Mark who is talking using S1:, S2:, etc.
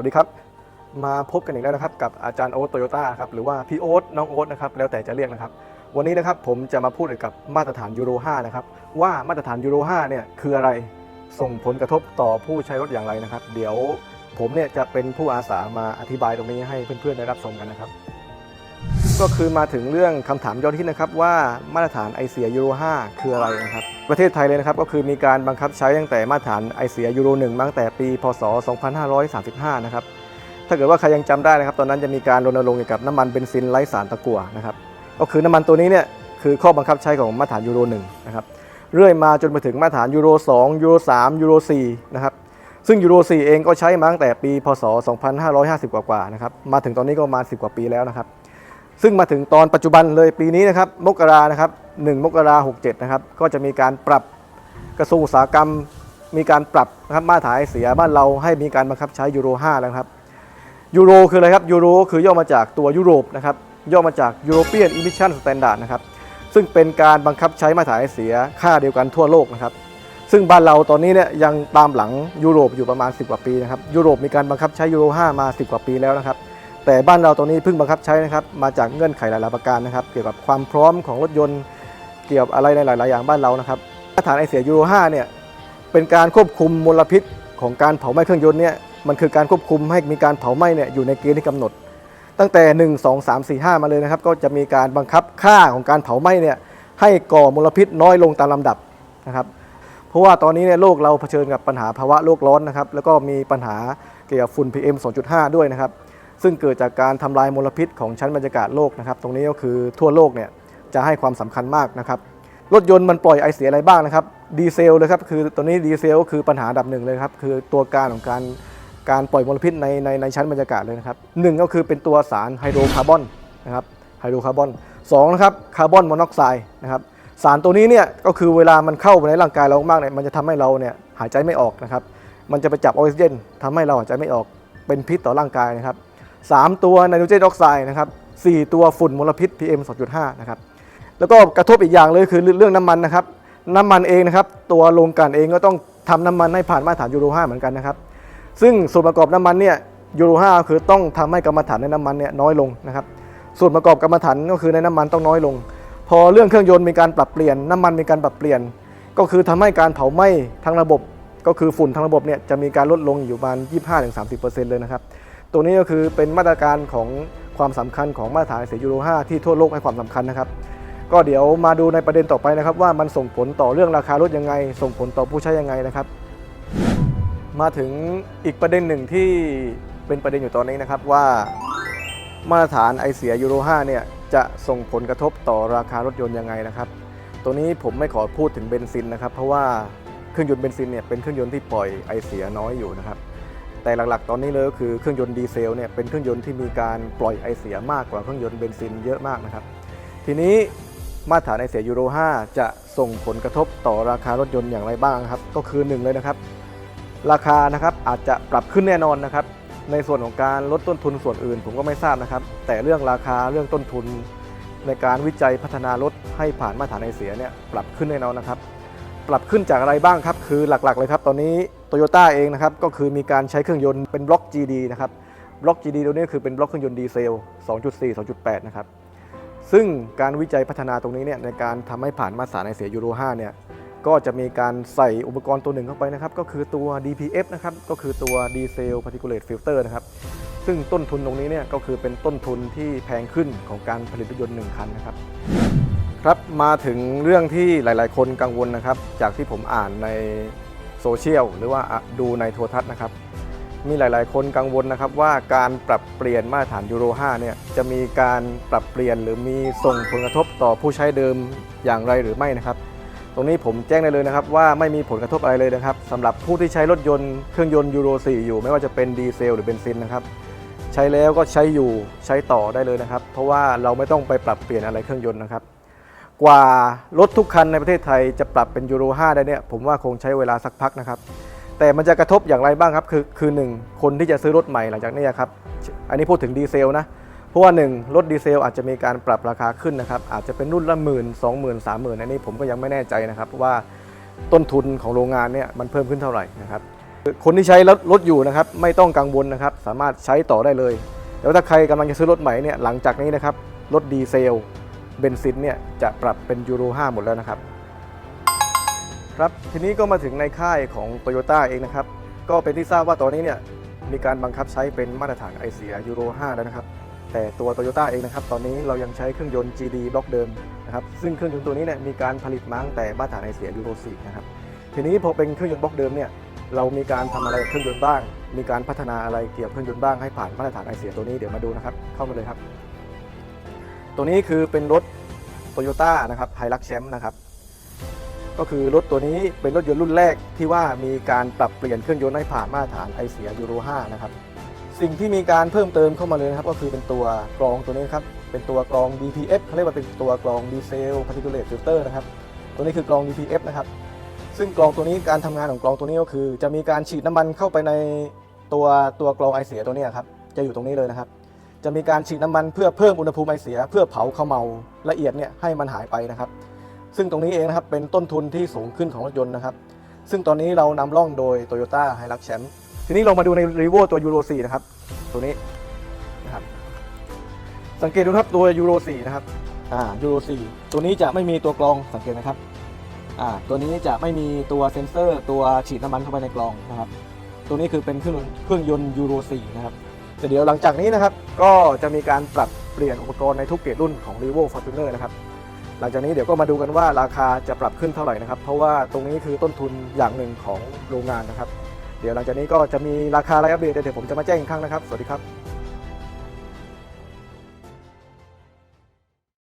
S1: สวัสดีครับ มาพบกันอีกแล้วนะครับกับอาจารย์โอ๊ตโตโยต้าครับหรือว่าพี่โอ๊ตน้องโอ๊ตนะครับแล้วแต่จะเรียกนะครับ วันนี้นะครับผมจะมาพูดเกี่ยวกับมาตรฐานยูโร5นะครับว่ามาตรฐานยูโร5เนี่ยคืออะไรส่งผลกระทบต่อผู้ใช้รถอย่างไรนะครับ เดี๋ยวผมเนี่ยจะเป็นผู้อาสามาอธิบายตรงนี้ให้เพื่อนๆได้รับชมกันนะครับ ก็คือมาถึงเรื่องคำถามยอดฮิตนะครับว่ามาตรฐานไอเสียยูโร 5 คืออะไรนะครับ ประเทศไทยเลยนะครับก็คือมีการบังคับใช้ตั้งแต่มาตรฐานไอเสียยูโร1ตั้งแต่ปี พศ 2535 นะครับถ้าเกิดว่าใครยังจำได้นะครับ ตอนนั้นจะมีการรณรงค์เกี่ยวกับน้ำมันเบนซินไร้สารตะกั่วนะครับก็คือน้ำมันตัวนี้เนี่ยคือข้อบังคับใช้ของมาตรฐานยูโร1นะครับเรื่อยมาจนมาถึงมาตรฐานยูโร2ยูโร3ยูโร4นะครับซึ่งยูโร4เองก็ใช้มาตั้งแต่ปี พศ 2550 กว่าๆนะครับมาถึงตอนนี้ก็ประมาณ10 กว่าปีแล้วนะครับ ซึ่งมาถึงตอนปัจจุบันเลยปีนี้นะครับมกรานะครับ1มกรา67นะครับก็จะมีการปรับกระทรวงอุตสาหกรรม มีการปรับนะครับมาตรฐานเสียบ้านเราให้มีการบังคับใช้ยูโร5แล้วครับยูโรคืออะไรครับยูโรคือย่อมาจากตัวยุโรปนะครับย่อมาจาก European Emission Standard นะครับซึ่งเป็นการบังคับใช้มาตรฐานเสียค่าเดียวกันทั่วโลกนะครับซึ่งบ้านเราตอนนี้เนี่ยยังตามหลังยุโรปอยู่ประมาณ 10 กว่าปีนะครับยุโรปมีการบังคับใช้ยูโร5มา 10 กว่าปีแล้วนะครับ แต่บ้านเราตอนนี้เพิ่งบังคับใช้นะครับ มาจากเงื่อนไขหลายๆประการนะครับ เกี่ยวกับความพร้อมของรถยนต์ เกี่ยวกับอะไรในหลาย ๆ อย่างบ้านเรานะครับมาตรฐานไอเสียยูโร5เนี่ยเป็นการควบคุมมลพิษของการเผาไหม้เครื่องยนต์เนี่ยมันคือการควบคุมให้มีการเผาไหม้เนี่ยอยู่ในเกณฑ์ที่กำหนด ตั้งแต่ 1 2 3 4 5 มาเลยนะครับก็จะมีการบังคับค่าของการเผาไหม้เนี่ยให้ก่อมลพิษน้อยลงตามลำดับนะครับเพราะว่าตอนนี้เนี่ยโลกเราเผชิญกับปัญหาภาวะโลกร้อนนะครับแล้วก็มีปัญหาเกี่ยวกับฝุ่น PM 2.5 ด้วยนะครับ ซึ่งเกิดจากการทำลายมลพิษของชั้นบรรยากาศโลกนะครับ ตรงนี้ก็คือทั่วโลกเนี่ยจะให้ความสำคัญมากนะครับ รถยนต์มันปล่อยไอเสียอะไรบ้างนะครับ ดีเซลเลยครับ คือตัวนี้ดีเซลก็คือปัญหาดับหนึ่งเลยครับ คือตัวการของการการปล่อยมลพิษในในในชั้นบรรยากาศเลยนะครับหนึ่งก็คือเป็นตัวสารไฮโดรคาร์บอนนะครับ ไฮโดรคาร์บอนสองนะครับ คาร์บอนมอนอกไซด์นะครับสารตัวนี้เนี่ยก็คือเวลามันเข้าไปในร่างกายเรามากเนี่ยมันจะทำให้เราเนี่ยหายใจไม่ออกนะครับ มันจะไปจับออกซิเจนทำให้เราหายใจไม่ออก เป็นพิษต่อร่างกายนะครับ สามตัวไนโตรเจนออกไซด์นะครับสี่ตัวฝุ่นมลพิษ PM 2.5 นะครับ แล้วก็กระทบอีกอย่างเลยคือเรื่องน้ำมันนะครับ น้ำมันเองนะครับ ตัวโรงกลั่นเองก็ต้องทำน้ำมันให้ผ่านมาตรฐานยูโร 5 เหมือนกันนะครับ ซึ่งส่วนประกอบน้ำมันเนี่ยยูโร 5 คือต้องทำให้กรรมฐานในน้ำมันเนี่ยน้อยลงนะครับ ส่วนประกอบกรรมฐานก็คือในน้ำมันต้องน้อยลง พอเรื่องเครื่องยนต์มีการปรับเปลี่ยน น้ำมันมีการปรับเปลี่ยน ก็คือทำให้การเผาไหม้ทั้งระบบ ก็คือฝุ่นทั้งระบบเนี่ยจะมีการลดลงอยู่ประมาณ 25-30%เลยนะครับ ตัวนี้ก็คือเป็นมาตรการของความสำคัญของมาตรฐานเสียยูโร 5 ที่ทั่วโลกให้ความสำคัญนะครับ ก็เดี๋ยวมาดูในประเด็นต่อไปนะครับ ว่ามันส่งผลต่อเรื่องราคารถยังไง ส่งผลต่อผู้ใช้ยังไงนะครับ มาถึงอีกประเด็นหนึ่งที่เป็นประเด็นอยู่ตอนนี้นะครับว่ามาตรฐานไอเสียยูโร 5 เนี่ยจะส่งผลกระทบต่อราคารถยนต์ยังไงนะครับ ตัวนี้ผมไม่ขอพูดถึงเบนซินนะครับ เพราะว่าเครื่องยนต์เบนซินเนี่ยเป็นเครื่องยนต์ที่ปล่อยไอเสียน้อยอยู่นะครับ แต่หลักๆ ตอนนี้เลยก็คือเครื่องยนต์ดีเซลเนี่ยเป็นเครื่องยนต์ที่มีการปล่อยไอเสียมากกว่าเครื่องยนต์เบนซินเยอะมากนะครับ ทีนี้มาตรฐานไอเสียยูโร 5 จะส่งผลกระทบต่อราคารถยนต์อย่างไรบ้างครับก็คือหนึ่งเลยนะครับ ราคานะครับอาจจะปรับขึ้นแน่นอนนะครับ ในส่วนของการลดต้นทุนส่วนอื่น ผมก็ไม่ทราบนะครับ แต่เรื่องราคาเรื่องต้นทุน ในการวิจัยพัฒนารถให้ผ่านมาตรฐานไอเสียเนี่ยปรับขึ้นแน่นอนนะครับ ปรับขึ้นจากอะไรบ้างครับ คือหลักๆ เลยครับ ตอนนี้ โตโยต้าเองนะครับก็คือมีการใช้เครื่องยนต์เป็นบล็อก GD นะครับบล็อก GD ตัวนี้คือเป็นบล็อกเครื่องยนต์ดีเซล 2.4 2.8 นะครับ ซึ่งการวิจัยพัฒนาตรงนี้เนี่ยในการทำให้ผ่านมาตรฐานไอเสียยูโร 5 เนี่ยก็จะมีการใส่อุปกรณ์ตัวหนึ่งเข้าไปนะครับ ก็คือตัว DPF นะครับ ก็คือตัว Diesel Particulate Filter นะครับ ซึ่งต้นทุนตรงนี้เนี่ยก็คือเป็นต้นทุนที่แพงขึ้นของการผลิตรถยนต์หนึ่งคันนะครับ ครับมาถึงเรื่องที่หลาย ๆ คนกังวลนะครับ จากที่ผมอ่านใน โซเชียลหรือว่าดูในโทรทัศน์นะครับมีหลาย ๆ คนกังวลนะครับว่าการปรับเปลี่ยนมาตรฐานยูโร 5 เนี่ยจะมีการปรับเปลี่ยนหรือมีส่งผลกระทบต่อผู้ใช้เดิมอย่างไรหรือไม่นะครับ ตรงนี้ผมแจ้งได้เลยนะครับว่าไม่มีผลกระทบอะไรเลยนะครับสำหรับผู้ที่ใช้รถยนต์เครื่องยนต์ยูโร 4 อยู่ ไม่ว่าจะเป็นดีเซลหรือเบนซินนะครับใช้แล้วก็ใช้อยู่ใช้ต่อได้เลยนะครับ เพราะว่าเราไม่ต้องไปปรับเปลี่ยนอะไรเครื่องยนต์นะครับ กว่ารถทุกคันในประเทศไทยจะปรับเป็นยูโร 5 ได้เนี่ยผมว่าคงใช้เวลาสักพักนะครับ แต่มันจะกระทบอย่างไรบ้างครับ คือคือหนึ่งคนที่จะซื้อรถใหม่หลังจากนี้ครับ อันนี้พูดถึงดีเซลนะ เพราะว่าหนึ่งรถดีเซลอาจจะมีการปรับราคาขึ้นนะครับ อาจจะเป็นรุ่นละหมื่นสองหมื่นสามหมื่นอันนี้ผมก็ยังไม่แน่ใจนะครับว่าต้นทุนของโรงงานเนี่ยมันเพิ่มขึ้นเท่าไหร่นะครับคนที่ใช้รถรถอยู่นะครับไม่ต้องกังวลนะครับสามารถใช้ต่อได้เลยแล้วถ้าใครกำลังจะซื้อรถใหม่เนี่ยหลังจากนี้นะครับรถดีเซล เบนซินเนี่ยจะปรับเป็นยูโร 5 หมดแล้วนะครับ ครับทีนี้ก็มาถึงในค่ายของ t o y ยต้เองนะครับ ก็เป็นที่ทราบว่าตอนนี้เนี่ยมีการบังคับใช้เป็นมาตรฐานไอเสียยูโร 5 แล้วนะครับ แต่ตัว t o y ยต้เองนะครับ ตอนนี้เรายังใช้เครื่องยนต์ GD บล็อกเดิมนะครับ ซึ่งเครื่องยนต์ตัวนี้เนี่ยมีการผลิตมาตั้งแต่มาตรฐานไอเสียยูโร 4 นะครับ ทีนี้พอเป็นเครื่องยนต์บล็อกเดิมเนี่ยเรามีการทำอะไรกับเครื่องยนต์บ้าง มีการพัฒนาอะไรเกี่ยวกับเครื่องยนต์บ้างให้ผ่านมาตรฐานไอเสียตัวนี้เดี๋ยวมาดูนะครับ เข้ามาเลยครับ ตัวนี้คือเป็นรถ Toyota นะครับไฮรักแชมป์นะครับ ก็คือรถตัวนี้เป็นรถยนต์รุ่นแรกที่ว่ามีการปรับเปลี่ยนเครื่องยนต์ให้ผ่านมาตรฐานไอเสียยูโร5นะครับ สิ่งที่มีการเพิ่มเติมเข้ามาเลยนะครับ ก็คือเป็นตัวกรองตัวนี้ครับ เป็นตัวกรอง DPF เขาเรียกว่าเป็นตัวกรองดีเซล particulate filter นะครับ ตัวนี้คือกรอง DPF นะครับ ซึ่งกรองตัวนี้การทำงานของกรองตัวนี้ก็คือ จะมีการฉีดน้ำมันเข้าไปในตัวตัวกรองไอเสียตัวนี้ครับ จะอยู่ตรงนี้เลยนะครับ จะมีการฉีดน้ำมันเพื่อเพิ่มอุณหภูมิไอเสีย เพื่อเผาเขมเมาละเอียดเนี่ยให้มันหายไปนะครับ ซึ่งตรงนี้เองนะครับเป็นต้นทุนที่สูงขึ้นของรถยนต์นะครับ ซึ่งตอนนี้เรานำร่องโดย Toyota h i l u x Champ ทีนี้เรามาดูใน r e v o ตัว Euro 4นะครับ ตัวนี้นะครับ สังเกตดูครับตัว Euro 4นะครับอ่า Euro 4ตัวนี้จะไม่มีตัวกรองสังเกตนะครับอ่าตัวนี้จะไม่มีตัวเซ็นเซอร์ ตัวฉีดน้ำมันเข้าไปในกรองนะครับ ตัวนี้คือเป็นเครื่องยนต์เครื่องยนต์ Euro 4นะครับ เดี๋ยวหลังจากนี้นะครับ ก็จะมีการปรับเปลี่ยนอุปกรณ์ในทุกเกรดรุ่นของ r e v o Fortuner นะครับ หลังจากนี้เดี๋ยวก็มาดูกันว่าราคาจะปรับขึ้นเท่าไหร่นะครับ เพราะว่าตรงนี้คือต้นทุนอย่างหนึ่งของโรงงานนะครับ เดี๋ยวหลังจากนี้ก็จะมีราคารายอัปเดตเดี๋ยวผมจะมาแจ้งอีกครั้งนะครับ สวัสดีครับ